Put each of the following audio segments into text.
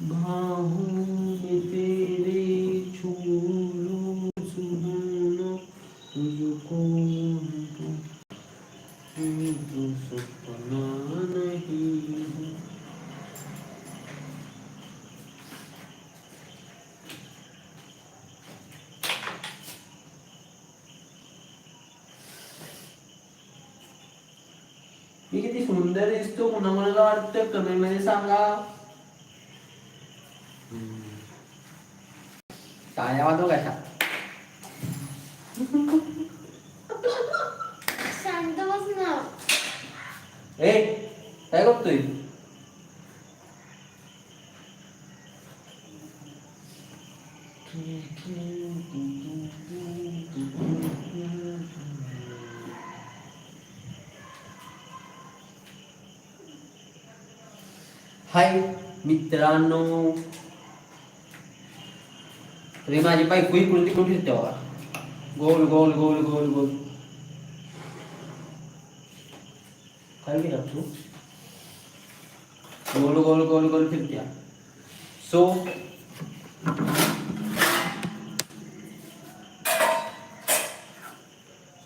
बाहों में तेरे छू लूं सुहाना तुझको तो सपना नहीं मी किती सुंदर दिसतो पुन्हा मला वाटतं कमी मध्ये सांगा. ए काय करतोय हाय मित्रांनो अरे माझी बायको इकडून तिकडून फिरते बघा. गोल गोल गोल गोल गोल. काय केलं तू गोल गोल गोल गोल फिरत्या. सो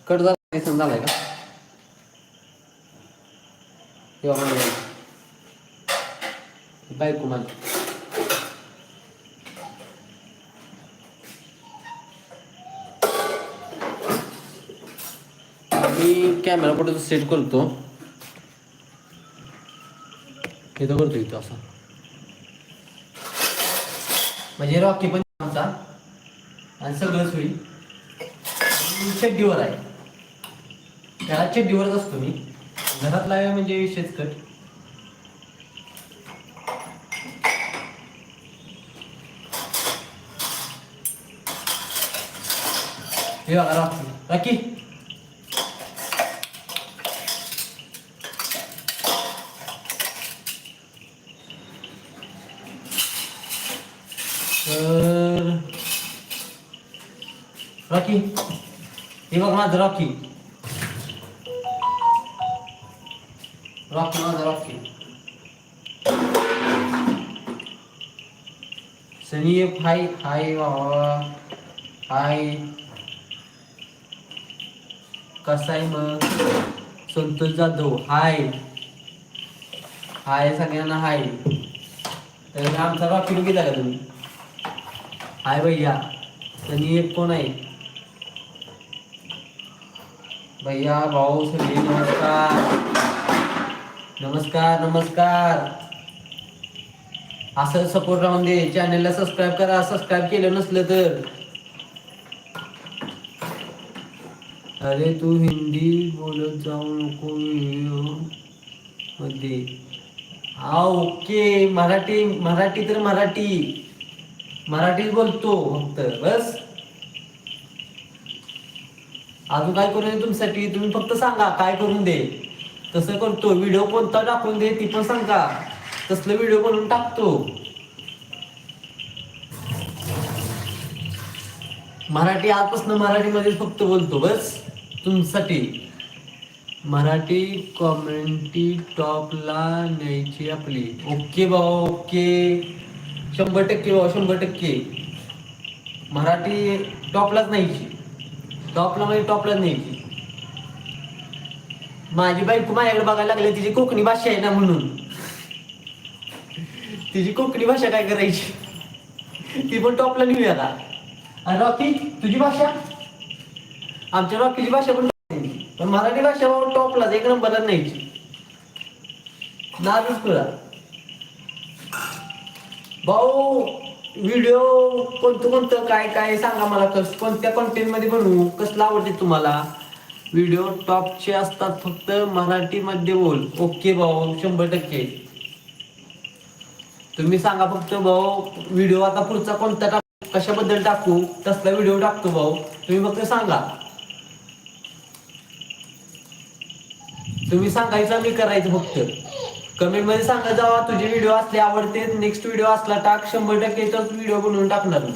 कट झाला झालाय का? तेव्हा मला बायको माझी मी कॅमेरा कुठे सेट करतो. इथं करतो इथं असं. म्हणजे रॉकी पण आमचा. आणि सगळंच होईल. आणि चड्डीवर आहे. घरात चड्डीवरच असतो मी. घरात लावे म्हणजे विषयच कट. हे बघा रॉकी रॉकी तर रॉकी हे बघ माझं रॉकी रॉकी माझं Rocky Sunny F hi hi बाबा हाय कसा आहे मग संतोष जाधव हाय हाय सगळ्यांना हाय तर आमचा रॉकी बघितला का तुम्ही हाय भैया सनी एक कोण आहे भैया भाऊ सगळे नमस्कार. नमस्कार नमस्कार. असं सपोर्ट राहून दे. चॅनलला सबस्क्राईब करा. सबस्क्राईब केलं नसलं तर. अरे तू हिंदी बोलत जाऊ नको हो. मध्ये. हा ओके. मराठी मराठी तर मराठी. मराठीच बोलतो फक्त. बस. अजून काय करून दे तुमच्यासाठी? तुम्ही फक्त सांगा काय करून दे? तसं करतो. व्हिडिओ कोणता टाकून दे ती पण सांगा. तसलं व्हिडिओ बनवून टाकतो. मराठी आजपासून मराठीमध्ये फक्त बोलतो बस. तुमच्यासाठी. मराठी कॉमेंटी टॉपला न्यायची आपली. ओके भाऊ ओके. शंभर टक्के भाऊ शंभर टक्के. मराठी टॉपलाच न्यायची. टॉपला म्हणजे टॉपला न्यायची माझी बायको माझ्याकडे बघायला लागली तिची कोकणी भाषा आहे ना म्हणून. तिची कोकणी भाषा काय करायची? ती पण टॉपला नेऊया का आणि रॉकी तुझी भाषा? आमच्या रॉकीची भाषा पण पण मराठी भाषा टॉपला टॉपलाच एक नंबरला न्यायची नाजूक तुला. भाऊ व्हिडिओ कोणतं कोणतं काय काय सांगा मला कस कोणत्या कॉन्टेंटमध्ये बनवू? कसलं आवडते तुम्हाला? व्हिडिओ टॉपचे असतात फक्त मराठीमध्ये बोल. ओके भाऊ शंभर टक्के. तुम्ही सांगा फक्त भाऊ व्हिडिओ आता पुढचा कोणता टाक कशाबद्दल टाकू? तसला व्हिडिओ टाकतो भाऊ. तुम्ही फक्त सांगा. तुम्ही सांगायचं मी करायचं फक्त. कमेंटमध्ये सांगा जावा तुझे व्हिडिओ असले आवडते नेक्स्ट व्हिडिओ असला टाक शंभर टक्के तर व्हिडिओ बनवून टाकणार मी.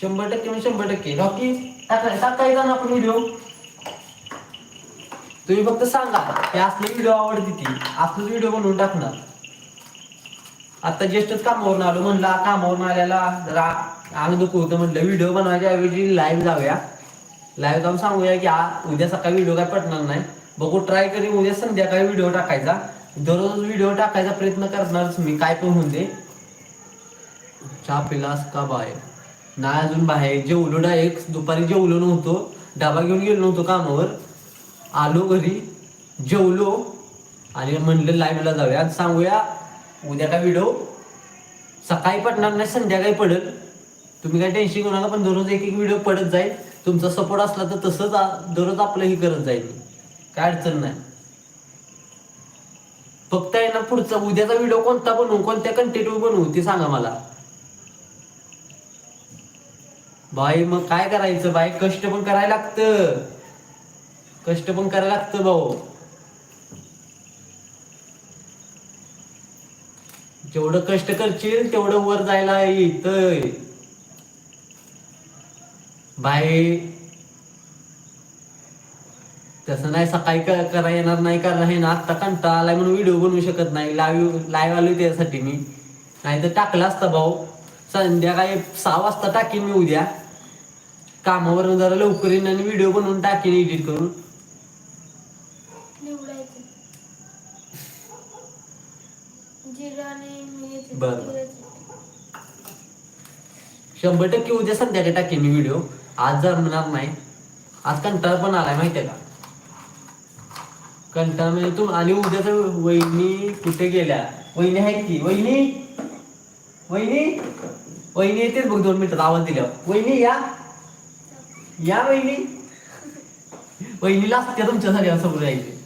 शंभर टक्के म्हणजे शंभर टक्के. नक्की टाकाय टाकायचा ना आपण व्हिडिओ तुम्ही फक्त सांगा हे असले व्हिडिओ आवडते ती असलेच व्हिडिओ बनवून टाकणार. आता ज्येष्ठच कामावरून आलो म्हणलं कामावरून आल्याला जरा अंग दुखू होतं म्हटलं व्हिडिओ बनवायच्या ऐवजी लाईव्ह जाऊया. लाईव्ह जाऊन सांगूया की उद्या सकाळी व्हिडिओ काय पडणार नाही. बघू ट्राय करी उद्या संध्याकाळी व्हिडिओ टाकायचा. दररोज व्हिडिओ टाकायचा प्रयत्न करणारच मी काय पण होऊन दे. चहा पिलास का बाहेर? नाही अजून बाहेर. जेवलो डायरेक्ट दुपारी जेवलो नव्हतो. डबा घेऊन गेलो नव्हतो कामावर. आलो घरी जेवलो. आणि म्हणलं लाईव्हला जाऊया. आणि सांगूया उद्या काय व्हिडिओ सकाळी पडणार नाही संध्याकाळी पडेल. तुम्ही काय टेन्शन घेऊ नका पण दररोज एक एक व्हिडिओ पडत जाईल. तुमचा सपोर्ट असला तर तसंच दररोज आपलं ही करत जाईल. काय अडचण नाही. फक्त आहे ना पुढचा उद्याचा व्हिडिओ कोणता बनवू कोणत्या कंटेंटवर बनवू ते सांगा मला. बाई मग काय करायचं? बाई कष्ट पण करायला लागतं. कष्ट पण करायला लागतं भाऊ. जेवढं कष्ट करशील तेवढं वर जायला येत बाई तसं नाही सकाळी करा येणार नाही कारण हे ना आत्ता कंटाळा आलाय म्हणून व्हिडिओ बनवू शकत नाही. लाईव्ह लाईव्ह आलोय त्यासाठी मी. नाही तर टाकला असता भाऊ. संध्याकाळी सहा वाजता टाकीन मी उद्या. कामावर जरा लवकर येईन आणि व्हिडिओ बनवून टाकीन एडिट करून. बरं. शंभर टक्के उद्या संध्याकाळी टाकेन मी व्हिडिओ आज जमणार नाही. आज कंटाळा पण आलाय माहितीये का? कंटाळा म्हणजे तू आणि उद्या तर वहिनी कुठे गेल्या? वहिनी आहेत की? वहिनी? वहिनी? वहिनी येतेच बघ दोन मिनिटात आवाज दिल्यावर. वहिनी या. या वहिनी. वहिनीला असते तुमच्यासाठी असं बोलायचे.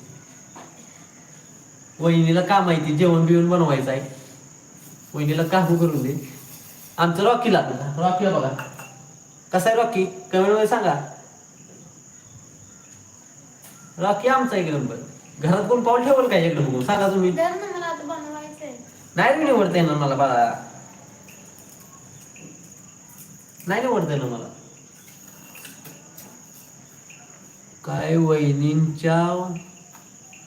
वहिनीला का माहिती? जेवण बिवण बनवायचं आहे. वहिनीला काकू करून दे. आमचं रॉकीला. रॉकीला बघा. कसा आहे रॉकी? कमेंटमध्ये सांगा. रॉकी आमचा एक नंबर. घरात कोण पाऊल ठेवल काय बघून? सांगा तुम्ही. दर ना मला आता बनवायचंय. नाही रे निवडता येणार मला बाळा. नाही निवडता येणार मला. काय वहिनींच्या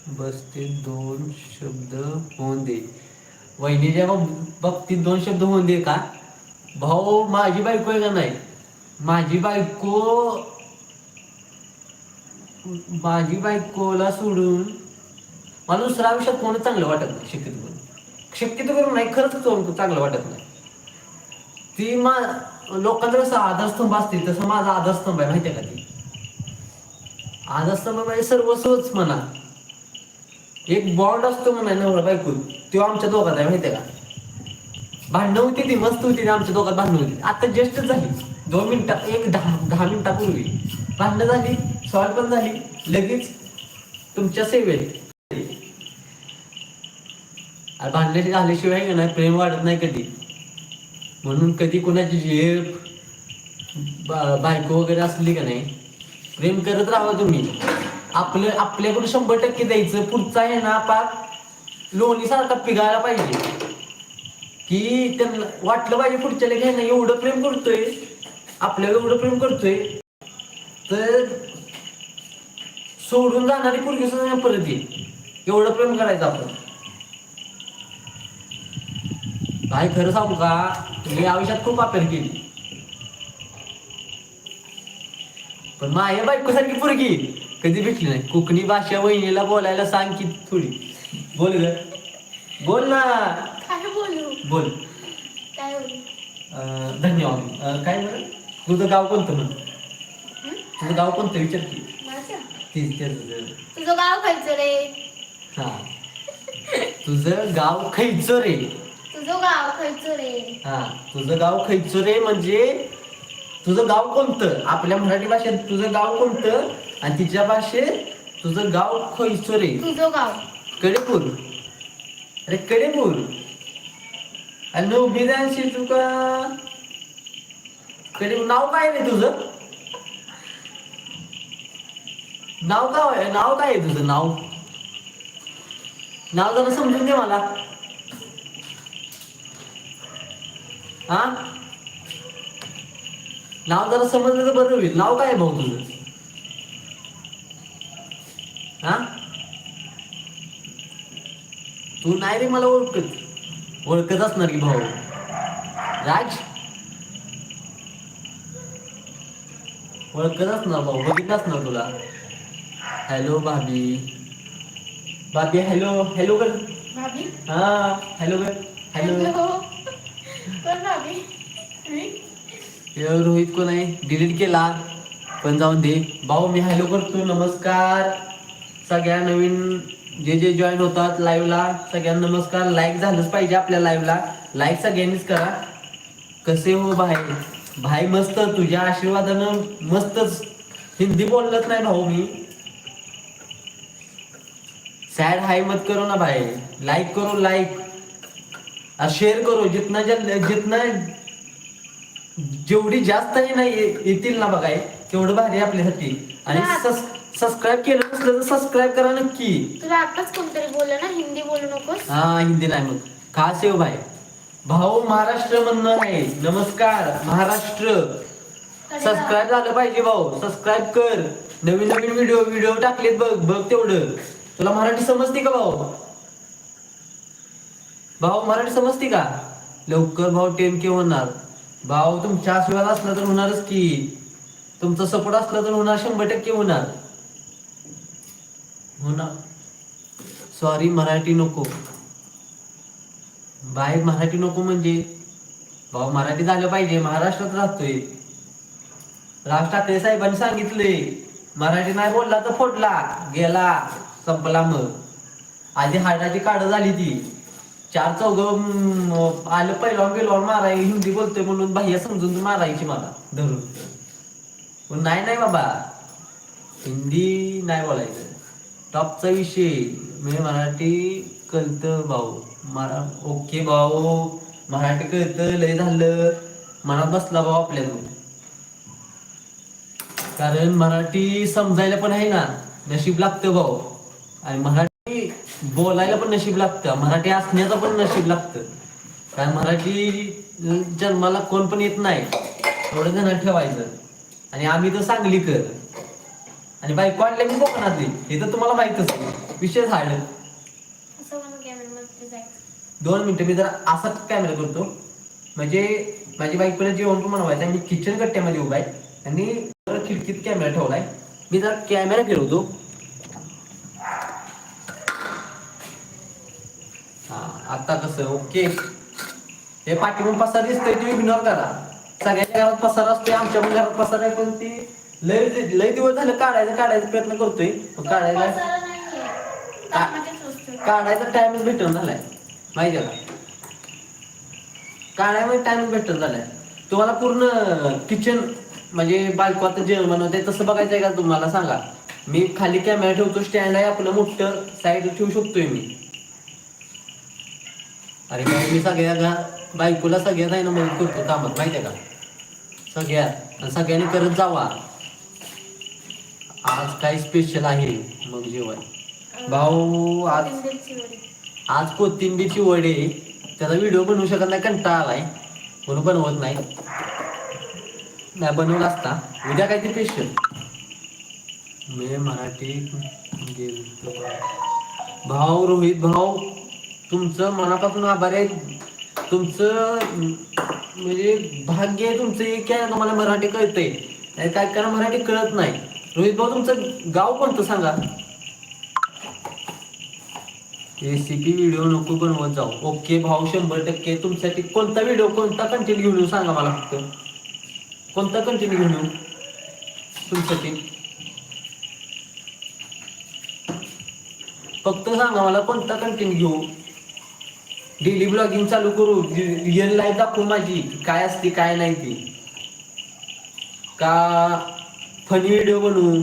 बसते दोन शब्द होऊन दे. वहिनीच्या बाबतीत दोन शब्द होऊन दे का? भाऊ माझी बायको आहे का नाही? माझी बायको माझी बायकोला सोडून मला दुसऱ्या आयुष्यात कोणच चांगलं वाटत नाही शक्यतो करून. शक्यतो करून नाही खरंच कोण चांगलं वाटत नाही. ती मा लोकांचा जसं आधारस्तंभ असतील तसं माझा आधारस्तंभ आहे माहितीये का ती? आधारस्तंभ म्हणजे सर्वस्वच म्हणा. एक बॉन्ड असतो म्हणा नवरा बायको तो आमच्या दोघात आहे माहितीये का? भांडणं होती ती मस्त होती आमच्या दोघात भांडणं होती. आता जस्ट झाली. दोन मिनिटं एक दहा दहा मिनिटापूर्वी. भांडणं झाली सॉल्व पण झाली. लगेच तुमच्या सेवेत आणि भांडण्याची झाल्याशिवाय का नाही? प्रेम वाढत नाही कधी. म्हणून कधी कोणाची झेप बा- बायको वगैरे असली का नाही प्रेम करत राहा तुम्ही. आपलं आपल्याकडून शंभर टक्के द्यायचं. पुढचा आहे ना पाक लोणीसारखा पिघायला पाहिजे. की त्यांना वाटलं पाहिजे पुढच्याला घ्यायला एवढं प्रेम करतोय. आपल्याला एवढं प्रेम करतोय. तर सोडून जाणारी पुरगी सुद्धा परत येईल एवढं प्रेम करायचं आपण. काय खरं सांगू का? मी आयुष्यात खूप वापर केली पण माझ्या बायकोसारखी पोरगी कधी भेटली नाही. कोकणी भाषा वहिनीला बोलायला सांग की थोडी. बोल ग. बोल ना. काय बोलू? धन्यवाद. काय बरं तुझं गाव कोणतं म्हण? तुझं गाव कोणतं? विचार की. तीच तुझं गाव खायचं रे. हा. तुझं गाव खैचो रे. तुझं गाव खायचं रे हा तुझं गाव खैचो रे म्हणजे तुझं गाव कोणतं? आपल्या मराठी भाषेत तुझं गाव कोणतं? आणि तिच्या भाषेत तुझं गाव खैचो रे तुझं गाव. कडेपूर. अरे कडेपूर. आणि न उभी जायची तुका. कडेपूर नाव काय रे तुझं? नाव काय आहे नाव काय आहे तुझं नाव? नाव जरा समजून दे मला. हा? नाव जरा समजलं तर बरं होईल. नाव काय भाऊ तुझं? हा? तू नाही रे मला ओळखत. ओळखत असणार की भाऊ? राज? ओळखत असणार भाऊ बघितलं असणार तुला. हॅलो भाभी. भाभी हॅलो हॅलो कर. भाभी? हा हॅलो कर. हॅलो हॅलो कोण भाभी मी? हे रोहित कोण आहे? डिलीट केला. पण जाऊन दे. भाऊ मी हॅलो करतो. नमस्कार. सगळ्या नवीन जे जे जॉईन होतात लाईव्हला सगळ्यांना नमस्कार. लाईक झालंच पाहिजे आपल्या लाईव्हला लाईक सगळ्यांनीच करा. कसे हो भाई? भाई मस्त. तुझ्या आशीर्वादानं मस्तच. हिंदी बोललत नाही भाऊ मी. सॅड हाय मत करो ना भाई. लाईक करो लाईक शेअर करो. जितना जल जितना जेवढी जास्त आहे ना येतील ना बघाय तेवढं भारी आहे आपल्यासाठी. आणि सबस्क्राईब केलं नसलं तर सबस्क्राईब करा नक्की. तुला आताच कोणतरी बोललं ना हिंदी बोलू नकोस. हा हिंदी नाही मग खास येऊ भाई? भाऊ महाराष्ट्र म्हणणं आहे. नमस्कार महाराष्ट्र. सबस्क्राईब झालं पाहिजे भाऊ. सबस्क्राईब कर. नवीन नवीन व्हिडिओ व्हिडिओ टाकलेत बघ बघ तेवढं. तुला मराठी समजते का भाऊ? भाऊ मराठी समजते का? लवकर भाऊ टेन के होणार. भाऊ तुमच्या आशीर्वाद असला तर होणारच की. तुमचा सपोर्ट असला तर होणार शंभर टक्के होणार. होणार सॉरी मराठी नको. बाहेर मराठी नको म्हणजे. भाऊ मराठी झालं पाहिजे महाराष्ट्रात राहतोय. राज ठाकरे साहेबांनी सांगितले मराठी नाही बोलला तर फोडला गेला संपला मग. आधी हाडाची काढ झाली ती. चार चौघ आलं पहिला गेलो माराय हिंदी बोलतोय म्हणून बाह्य समजून मारायची मला. धरून. पण नाही नाही बाबा. हिंदी नाही बोलायचं. टॉपचा विषय. मी मराठी कळतं भाऊ. मरा ओके भाऊ. मराठी कळतं लय झालं. मनात बसला भाऊ आपल्याला. कारण मराठी समजायला पण आहे ना नशीब लागतं भाऊ. आणि मराठी बोलायला पण नशीब लागतं. मराठी असण्याचं पण नशीब लागतं. कारण मराठी जन्माला कोण पण येत नाही. एवढं जण ठेवायचं. आणि आम्ही तर सांगली कर आणि बायको आणल्या मी कोकणातली. हे तर तुम्हाला माहितच विषय झाड दोन मिनिटं मी जरा असाच कॅमेरा करतो. म्हणजे माझी बाईकला जेवण पण बनवायचं मी किचन कट्ट्यामध्ये उभा आहे. आणि खिडकीत कॅमेरा ठेवलाय. मी जरा कॅमेरा फिरवतो. आता कसं ओके. हे पाठीमागून पसार दिसतोय ते इग्नोर करा. सगळ्यांच्या घरात पसार असतोय आमच्या पण घरात पसार आहे पण ती लय लय दिवस झालं काढायचा काढायचा प्रयत्न करतोय. पण काढायला. काढायचा टाइमच भेटून झालाय. माहिती आहे का? काढायमध्ये टाइमच भेटून झालाय. तुम्हाला पूर्ण किचन म्हणजे बायको आता जेवण बनवते तसं बघायचं आहे का तुम्हाला? सांगा. मी खाली कॅमेरा ठेवतो स्टँड आहे आपलं मोठं साईड ठेवू शकतोय मी. अरे काय मी सगळ्या घा- बायकोला सगळ्या नाही ना मदत करतो कामात माहिती आहे का? सगळ्या. आणि सगळ्यांनी करत जावा. आज काय स्पेशल आहे. मग जेवण. भाऊ आज आज कोथिंबीरची वडे. त्याचा व्हिडिओ बनवू शकत नाही कंटाळा आलाय. म्हणून बनवत नाही. नाही बनवला असता. उद्या काय ते स्पेशल मी मराठी भाऊ रोहित भाऊ तुमचं मनापासून आभार आहे. तुमचं म्हणजे भाग्य आहे तुमचं एक आहे तुम्हाला मराठी कळतंय. नाही काय कारण मराठी कळत नाही. रोहित भाऊ तुमचं गाव कोणतं सांगा? रेसिपी व्हिडिओ नको बनवत जाऊ. ओके भाऊ शंभर टक्के. तुमच्यासाठी कोणता व्हिडिओ कोणता कंटेंट घेऊन येऊ सांगा मला फक्त. कोणता कंटेंट घेऊन येऊ? तुमच्यासाठी. फक्त सांगा मला कोणता कंटेंट घेऊ? डेली ब्लॉगिंग चालू करू. रिअल लाईफ दाखवू माझी. काय असते काय नाही ती. का फनी व्हिडिओ बनवू?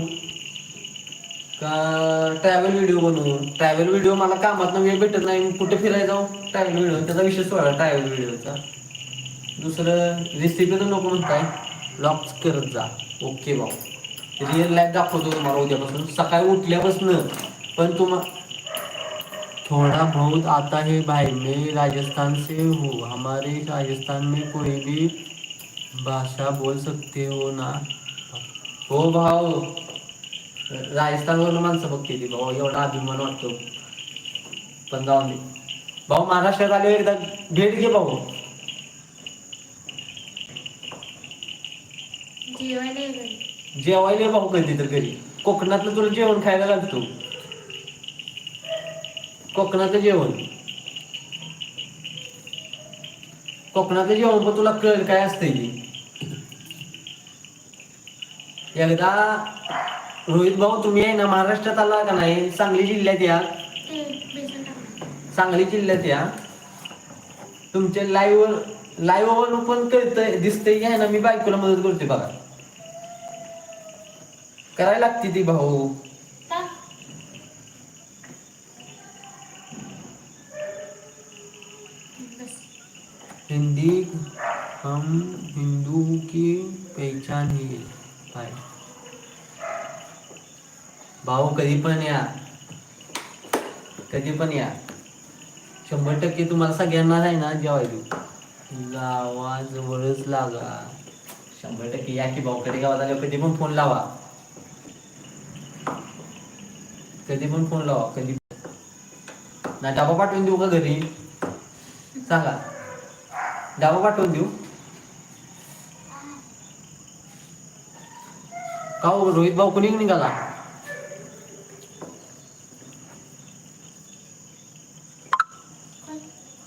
का ट्रॅव्हल व्हिडिओ बनवू? ट्रॅव्हल व्हिडिओ मला कामात वेळ भेटत नाही. कुठे फिरायला जाऊ? ट्रॅव्हल व्हिडिओ त्याचा विषय सोडा ट्रॅव्हल व्हिडिओचा दुसरं रेसिपी तर नको म्हणताय. ब्लॉग्स करत जा. ओके भाऊ. रिअल लाईफ दाखवतो तुम्हाला उद्यापासून. सकाळी उठल्यापासून. पण तुम्हाला थोड़ा बहुत आता है भाई। मैं राजस्थान से हूँ। हमारे राजस्थान में कोई भी भाषा बोल सकते हो ना। हो भाऊ राजस्थानवरून माणसं बघते ती भाऊ एवढा अभिमान वाटतो। पण जाऊन दे। भाऊ महाराष्ट्रात आले एकदा भेट घे भाऊ. जेवायला भाऊ कधी तर घरी. कोकणातलं तुला जेवण खायला घालतो. कोकणाचं जेवण. कोकणातलं जेवण पण तुला कळ काय असतंय एकदा रोहित भाऊ तुम्ही आहे ना महाराष्ट्रात आला का नाही? सांगली जिल्ह्यात या. सांगली जिल्ह्यात या. तुमच्या लाईव्ह लाईव्ह पण कळतंय दिसतंय की आहे ना मी बायकोला मदत करते बघा. करायला लागते ती भाऊ. हिंदी हम हिंदू की पहचान ही है भाऊ कधी पण या। कधी पण या। शंभर टक्के तुम्हाला सगळ्यांना आहे ना जेवाय देऊ। गावा जवळच लागा। शंभर टक्के या की भाऊ कधी गावात आल्यावर कधी पण फोन लावा। कधी पण फोन लावा कधी ना डबा पाठवून देऊ का घरी? सांगा। डबा पाठवून देऊ. का हो, रोहित भाऊ कुणी निघाला?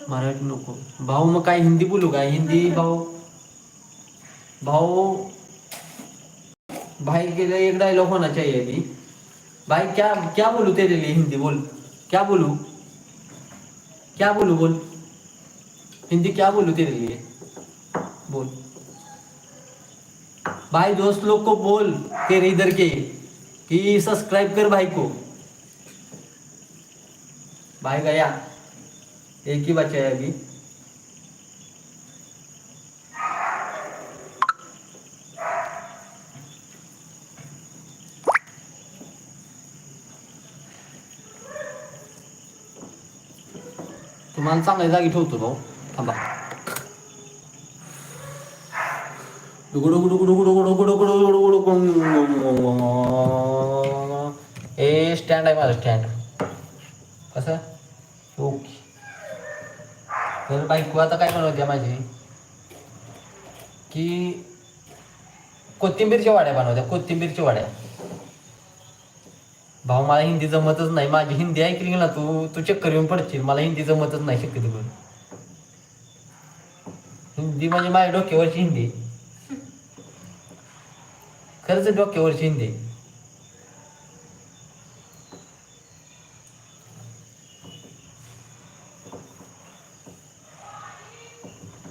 मराठी नको. भाऊ मग काय हिंदी बोलू काय? हिंदी भाऊ. भाऊ भाई के लिए एक डायलॉग होना चाहिए अभी भाई क्या क्या बोलू तेरे लिए हिंदी बोल. क्या बोलू? क्या बोलू बोल? हिंदी क्या बोलू तेरे लिए? बोल। भाई दोस्त लोग को बोल तेरे इधर के कि सब्सक्राइब कर भाई को। भाई गया। एक ही बचा है अभी। तुम्हाला चांगल्या जागी ठेवतो भाऊ. थांबा. ए स्टँड आहे माझं स्टँड कसं? ओके. तर बायको आता काय म्हणत होत्या माझी? की कोथिंबीरच्या वाड्या बनवत्या कोथिंबीरच्या वाड्या. भाऊ मला हिंदी जमतच नाही. माझी हिंदी ऐकली ना तू? तू चक्कर येऊन पडशील. मला हिंदी जमतच नाही शक्यतो हिंदी म्हणजे माझ्या डोक्यावरची हिंदी खरंच डोक्यावरची हिंदी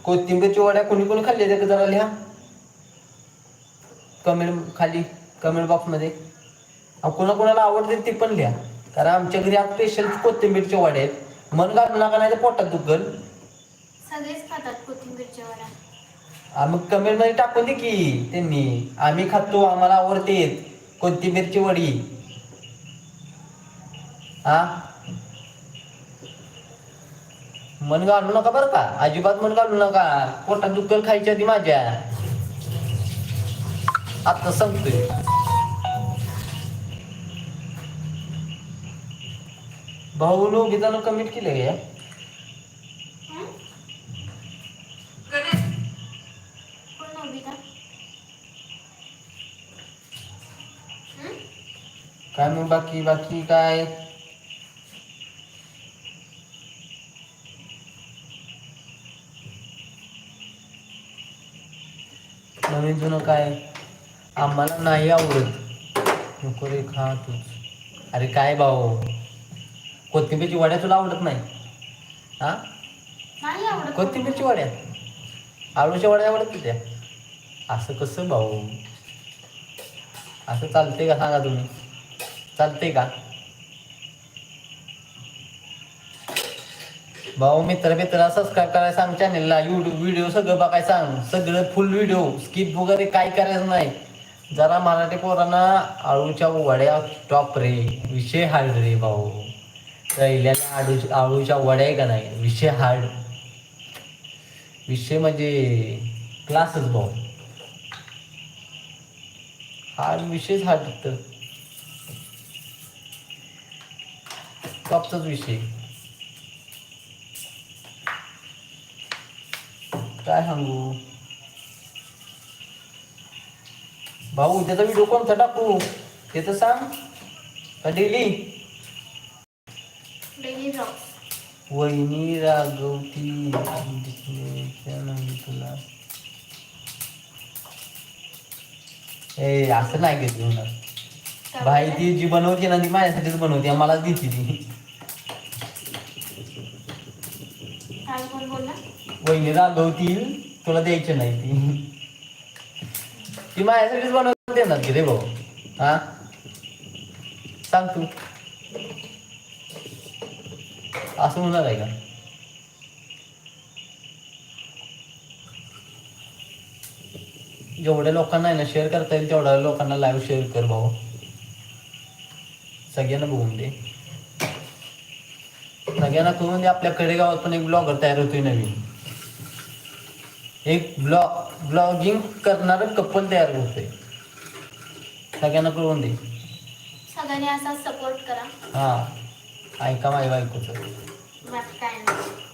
कोथिंबीरची वड्या कोणी कोणी खाल्ल्या त्या जरा लिहा? कमेंट खाली कमेंट बॉक्समध्ये कोणा कोणाला आवडते ते पण लिहा. कारण आमच्या घरी आज स्पेशल कोथिंबीरच्या वड्या आहेत. मन घालू नका नाही तर पोटात दुखल. सगळेच खातात कोथिंबीरच्या वड्या मग कमेंटमध्ये टाकून दे की त्यांनी. आम्ही खातो आम्हाला आवडते कोथिंबीरची वडी. हा मन घालू नका बरं का. अजिबात मन घालू नका. पोटात दुखल खायच्या आधी माझ्या. आता सांगतोय. भाऊ लोक कमेंट केले का या हं? कोण नववीला? हं? काय मग बाकी बाकी काय? नवीन जुनं काय? आम्हाला नाही आवडत. नको रे खा तूच. अरे काय भाऊ? कोथिंबीरची वड्या तुला आवडत नाही? हा? नाही आवडत. कोथिंबीरची वड्या? आळूच्या वड्या आवडत त्या? असं कसं भाऊ? असं चालते का सांगा तुम्ही? चालते का? भाऊ मित्र मित्र सबस्क्राईब करायला सांग चॅनेलला युट्यूब व्हिडिओ सगळं बघायला सांग सगळं फुल व्हिडिओ स्किप वगैरे काय करायचं नाही. जरा मराठी पोरांना आळूच्या वड्या टॉप रे. विषय हार्ड रे भाऊ. पहिल्याला आळू आळूच्या वड्या आहे का नाही? विषय हार्ड विषय म्हणजे क्लासच भाऊ. हार्ड विषयच हार्ड तर टॉपचाच विषय काय सांगू भाऊ त्याचा व्हिडिओ कोणता टाकू ते तर सांग का डेली वहिनी रागवती नाही तुला ए असं नाही घेत भाई ती जी बनवते ना ती माझ्यासाठीच बनवते मलाच देते ती काय कोण बोलला? वहिनी रागवतील तुला द्यायची नाही ती. ती माझ्यासाठीच बनवून देणार की रे भाऊ. हा? सांग तू. असं होणार आहे का? जेवढ्या लोकांना आहे ना शेअर करता येईल तेवढ्या लोकांना लाईव्ह शेअर कर भाऊ. सगळ्यांना बघून दे. सगळ्यांना कळून दे आपल्याकडे गावात पण एक ब्लॉगर तयार होतोय नवीन. एक ब्लॉग ब्लॉगिंग करणार कपल तयार होतोय. सगळ्यांना कळून दे. सगळ्यांनी असा सपोर्ट करा. हा. ऐका माझ्या बायकोचं. काय नाही.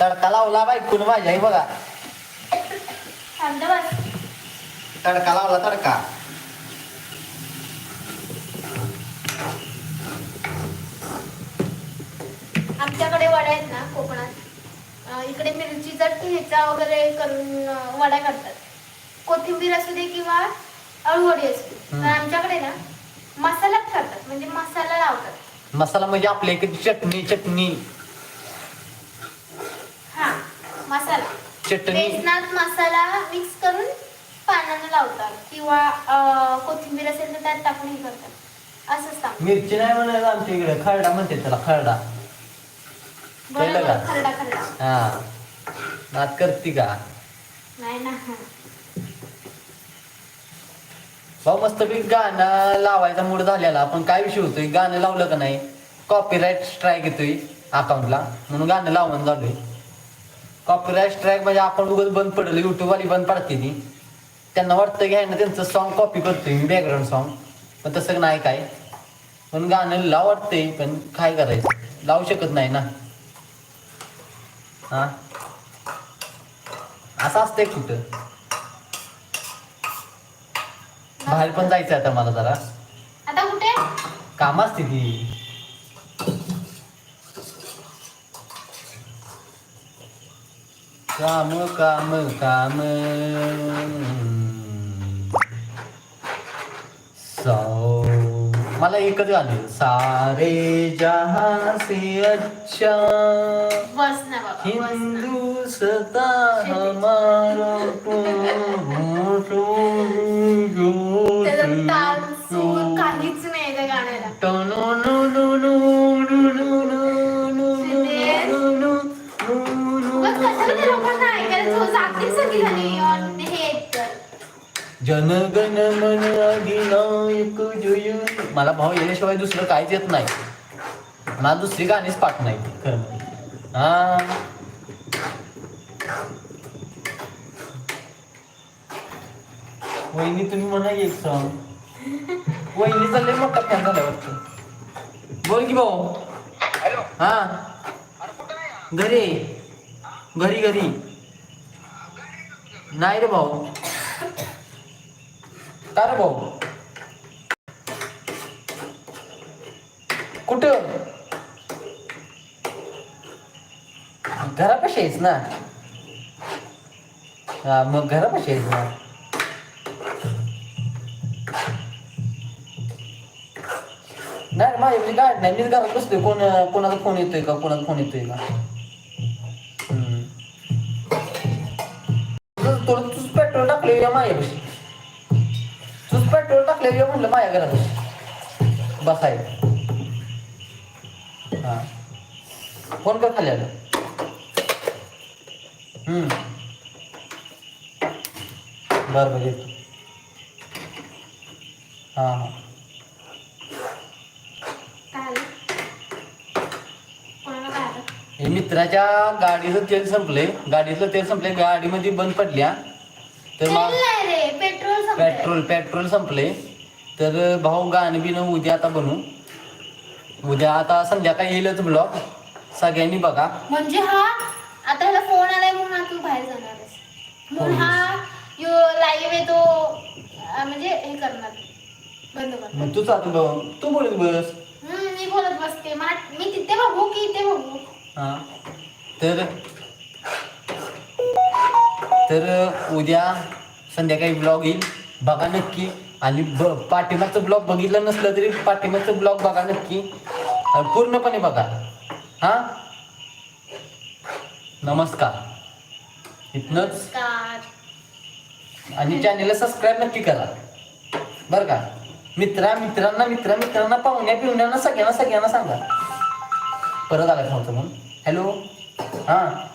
तडका लावला बायकोनं माझ्या हे बघा. तडका लावला तडका. आमच्याकडे वड्या आहेत ना कोकणात. इकडे मिरचीचा ठेचा वगैरे करून वड्या करतात. कोथिंबीर असू दे किंवा अळूवडी असू दे. आमच्याकडे ना मसालाच करतात. म्हणजे मसाला लावतात. मसाला म्हणजे आपल्या इकडे चटणी चटणी हा मसाला चटणी. बेसनात मसाला मिक्स करून पानानं लावतात. किंवा कोथिंबीर असेल तर त्यात टाकून हे करतात. असंच मिरची नाही म्हणत आमच्या इकडे. खरडा म्हणते त्याला खरडा. कळलं बरोबर का? खरडा खरडा. हा. नात करते का? नाही ना. भाऊ मस्तपैकी गाणं लावायचा मूड झालेला. पण काय विषय होतोय? गाणं लावलं का नाही? कॉपीराईट स्ट्राईक येतोय अकाउंटला म्हणून गाणं लावून झालोय. कॉपीराईट स्ट्राईक म्हणजे अकाउंट उगाच बंद पडलं युट्यूब वाली बंद पडते ती. त्यांना वाटतं की ना त्यांचं सॉन्ग कॉपी करतोय मी बॅकग्राऊंड सॉन्ग पण तसं नाही काय. पण गाणं लाव वाटतंय पण काय करायचं? लावू शकत नाही ना. हा? असं असतंय कुठं? बाहेर पण जायचं आता मला जरा. आता कुठे? काम असते ती. काम काम काम. सौ. मला एकच गाणं सारे जहां से अच्छा. बस ना बाबा बस ना हिंदुस्ता हमारा त्याचा जनगण मन अधिनायक जय. मला भाऊ याच्याशिवाय दुसरं काहीच येत नाही. मला दुसरी गाणीच पाठ नाही. खरं. हा. वहिनी तुम्ही म्हणा एक सॉन्ग वहिनी चालले मोठा फॅन झाला वाटतं. बोल की भाऊ. हा? घरी. घरी घरी. नाही रे भाऊ. का रे भाऊ. कुठं हो? घरापाशी आहेस ना? हा मग घरापाशी आहेस ना? नाही माझ्या म्हणजे गाडी नाही मीच घरात बसतोय कोण कोणाचा फोन येतोय का? कोणाचा फोन येतोय का? हम्म. तुझं- पेट्रोल टाकले या माझ्यापाशी पेट्रोल टाकले या म्हणलं माझ्या घरात. बसाय. हा. फोन कर खाली आलं हम्म. बरं बरं येतो. हां हां. हे मित्राच्या गाडीचं तेल संपले गाडीतलं तेल संपले गाडीमध्ये बंद पडल्या. तर मग पेट्रोल. पेट्रोल संपले तर भाऊ गाणं बिणं उद्या आता बनवू उद्या आता संध्याकाळी येईलच ब्लॉग. सगळ्यांनी बघा. म्हणजे हा आता ह्याला फोन आलाय म्हणून हा तू बाहेर जाणार आहेस. म्हणून हो. यो लाईव्ह आहे तो अं, म्हणजे हे करणार. बंद करणार. मग तूच आता बघ तू बोलत बस. हम्म, मी बोलत बसते. मला मी तिथे बघू की इथे बघू. हा. तर तर उद्या संध्याकाळी ब्लॉग येईल. बघा नक्की. आणि ब पाठीमागचं ब्लॉग बघितलं नसलं तरी पाठीमागचं ब्लॉग बघा नक्की. पूर्णपणे बघा. हा? नमस्कार. इथनच. आणि चॅनेलला सबस्क्राईब नक्की करा. बरं का? मित्रा मित्रांना मित्रा मित्रांना पाहुण्या पिवण्यांना सगळ्यांना सगळ्यांना सांगा. परत आला सांगतो म्हणून हॅलो हां?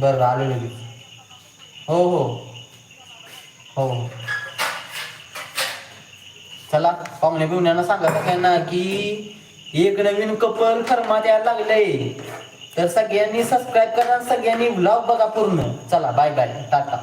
बरं आलो लगेच. हो हो. हो. चला पाहुणे बिवण्यानं सांगत त्यांना की एक नवीन कपल फर्मात यायला लागलंय. तर सगळ्यांनी सबस्क्राईब करा सगळ्यांनी ब्लॉग बघा पूर्ण. चला बाय बाय टाटा.